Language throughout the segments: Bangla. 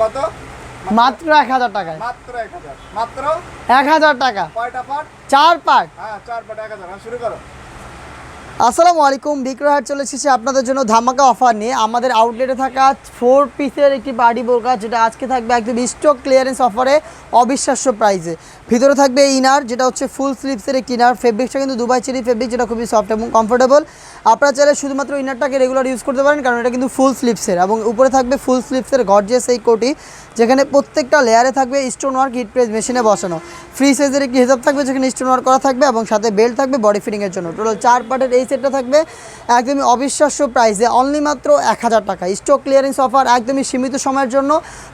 কত? মাত্র এক হাজার টাকায়। মাত্র এক হাজার। মাত্র? এক হাজার টাকা। কয়টা পার্ট চার পার্ট হ্যাঁ চার পার্ট এক হাজার। শুরু করো। আসসালামু আলাইকুম বিক্রয়হাট চলে এসেছি আপনাদের জন্য ধামাকা অফার নিয়ে। আমাদের আউটলেটে থাকা ফোর পিসের একটি বাড়ি বোরকা যেটা আজকে থাকবে একদম স্টক ক্লিয়ারেন্স অফারে অবিশ্বাস্য প্রাইসে ভিতরে থাকবে ইনার যেটা হচ্ছে ফুল স্লিপসের একটি ইনার ফেব্রিক্সটা কিন্তু দুবাই চেরি ফেব্রিক যেটা খুবই সফট এবং কমফোর্টেবল আপনারা চাইলে শুধুমাত্র ইনারটাকে রেগুলার ইউজ করতে পারেন, কারণ এটা কিন্তু ফুল স্লিপসের এবং উপরে থাকবে ফুল স্লিপসের গর্জেস এই কোটি, যেখানে প্রত্যেকটা লেয়ারে থাকবে স্টোন ওয়ার্ক হিট প্রেস মেশিনে বসানো। ফ্রি সাইজের একটি হিসাব থাকবে, যেখানে স্টোন ওয়ার্ক করা থাকবে এবং সাথে বেল্ট থাকবে বডি ফিটিংয়ের জন্য। টোটাল চার পার্টের এই সেটটা থাকবে একদমই অবিশ্বাস্য প্রাইসে অনলি মাত্র এক হাজার টাকা। স্টক ক্লিয়ারেন্স অফার একদমই সীমিত সময়ের জন্য,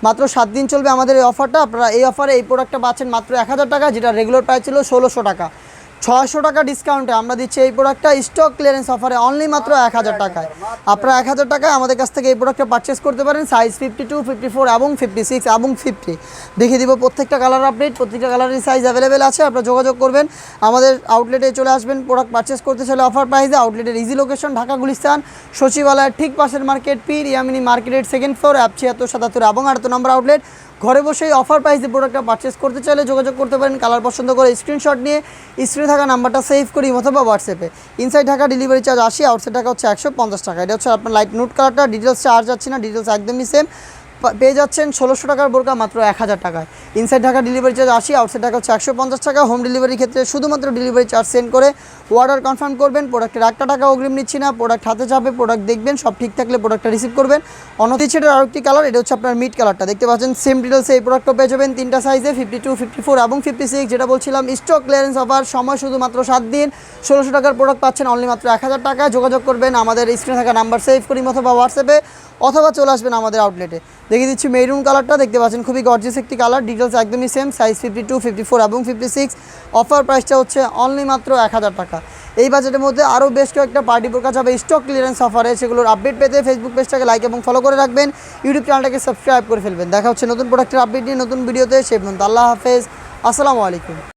মাত্র সাত দিন চলবে আমাদের এই অফারটা আপনারা এই অফারে এই প্রোডাক্টটা পাচ্ছেন মাত্র এক হাজার টাকা, যেটা রেগুলার প্রাইস ছিল ষোলোশো টাকা। ছয়শো টাকা ডিসকাউন্টে আমরা দিচ্ছি এই প্রোডাক্টটা স্টক ক্লিয়ারেন্স অফারে অনলি মাত্র এক হাজার টাকায়। আপনারা এক হাজার টাকায় আমাদের কাছ থেকে এই প্রোডাক্টটা পারচেস করতে পারেন। Size fifty two fifty four এবং ফিফটি সিক্স এবং ফিফটি দেখিয়ে দিব প্রত্যেকটা কালার আপডেট প্রত্যেকটা কালারের সাইজ অ্যাভেলেবেল আছে। আপনারা যোগাযোগ করবেন। আমাদের আউটলেটে চলে আসবেন প্রোডাক্ট পারচেস করতে চাইলে অফার প্রাইসে আউটলেটের ইজি লোকেশন ঢাকা, গুলিস্তান। সচিবালয়ের ঠিক পাশের মার্কেট পীর ইয়ামিনি মার্কেটের সেকেন্ড ফ্লোর অ্যাপ ছিয়াত্তর সাতাত্তর এবং আটাত্তর নম্বর আউটলেট ঘরে বসে অফার প্রাইসে প্রোডাক্টটা পারচেস করতে চাইলে যোগাযোগ করতে পারেন কালার পছন্দ করে স্ক্রিনশট নিয়ে স্ক্রিনে থাকা নাম্বারটা সেভ করি অথবা হোয়াটসঅ্যাপে ইনসাইড ঢাকা ডেলিভারি চার্জ আসি আউটসাইড টাকা হচ্ছে একশো পঞ্চাশ টাকা। এটা হচ্ছে আপনার লাইট নোট কালারটা ডিটেলস চার্জ যাচ্ছে না ডিটেলস একদমই সেম পেয়ে যাচ্ছেন ষোলোশো টাকার বোরকা মাত্র এক হাজার টাকায়। ইনসাইড ঢাকা ডেলিভারি চার্জ আশি আউটসাইড টাকা হচ্ছে একশো পঞ্চাশ টাকা। হোম ডেলিভারির ক্ষেত্রে শুধুমাত্র ডেলিভারি চার্জ সেন্ড করে অর্ডার কনফার্ম করবেন প্রোডাক্টের একটা টাকা অগ্রিম নিচ্ছি না প্রোডাক্ট হাতে যাবে প্রোডাক্ট দেখবেন, সব ঠিক থাকলে প্রোডাক্টটা রিসিভ করবেন। অনতি সেটের আরেকটি কালার এটা হচ্ছে আপনার মিড কালারটা দেখতে পাচ্ছেন সেম ডিটেলসে এই প্রোডাক্টটা পেয়ে যাবেন তিনটা সাইজে ফিফটি টু ফিফটি ফোর এবং ফিফটি সিক্স যেটা বলছিলাম স্টক ক্লিয়ারেন্স অফার সময় শুধুমাত্র সাত দিন। ষোলোশো টাকার প্রোডাক্ট পাচ্ছেন অনলি মাত্র এক হাজার টাকা যোগাযোগ করবেন আমাদের স্ক্রিনে থাকা নাম্বার সেভ করি অথবা হোয়াটসঅ্যাপে অথবা চলে আসবেন আমাদের আউটলেটে দেখিয়ে দিচ্ছি মেরুন কালারটা দেখতে পাচ্ছেন খুবই গর্জিয়াস একটি কালার ডিটেলস একদমই same size fifty two fifty four এবং ফিফটি সিক্স অফার প্রাইসটা হচ্ছে অনলি মাত্র এক হাজার টাকা। এই বাজেটের মধ্যে আরও বেশ কয়েকটা পার্টি প্রকাশ হবে স্টক ক্লিয়ারেন্স অফারে সেগুলোর আপডেট পেতে ফেসবুক পেজটাকে লাইক এবং ফলো করে রাখবেন। ইউটিউব চ্যানেলটাকে সাবস্ক্রাইব করে ফেলবেন। দেখা হচ্ছে নতুন প্রোডাক্টের আপডেট নিয়ে নতুন ভিডিওতে সে পর্যন্ত আল্লাহ হাফেজ। আসসালামু আলাইকুম।